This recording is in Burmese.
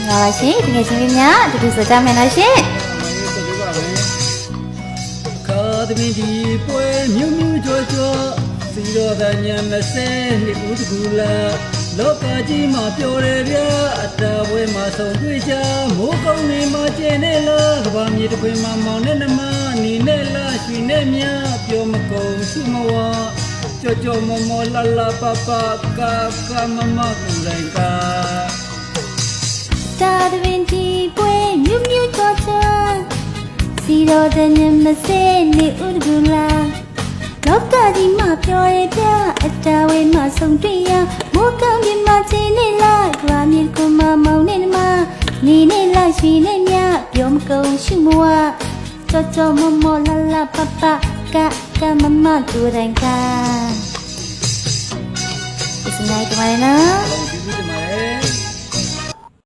င်္ဂလာပါရှင်တကယ်ချင်းလေးများအတူတူဆိုကြမယ်နော်ရှင်ခါသမင်းဒီပွဲမြူးမြူးကြောကြောစီတော်တဲ့ညမစဲနှစ်ဦးတကူလာလောကကြီးမှာပျော်တယ်ဗျာအတားပွဲမှာဆုံတွေ့ကြမိုးကောင်းနေမှာကျင်နေလားကဘာမြေတစ်ခွင်မှာမောင်နဲ့နှမနီနဲ့လားရွှေနဲ့မြပြောမကုန်ရှိမဝကြောကြောမမောလာလာပပကာကာမမကူလိုက်ကာ တာတပင်တီပွဲမြူးမြူးချောချာစီတော်တဲ့ညမစဲနေဥဒကူလာလောကကြီးမှာပြောရပြအတားဝဲမှာဆုံတွေ့ရမိုးကောင်းကြီးမှာချင်းနေလိုက်ရွာမြေကမမောင်နေနမနေနေလိုက်ရှိနေမြပြောမကုန်ရှိမဝကြောကြောမမောလာလာပပကကမမတူတိုင်းကဒီစနိုက်ကမလေးနော်လုံးကြည့်ကြပါလေ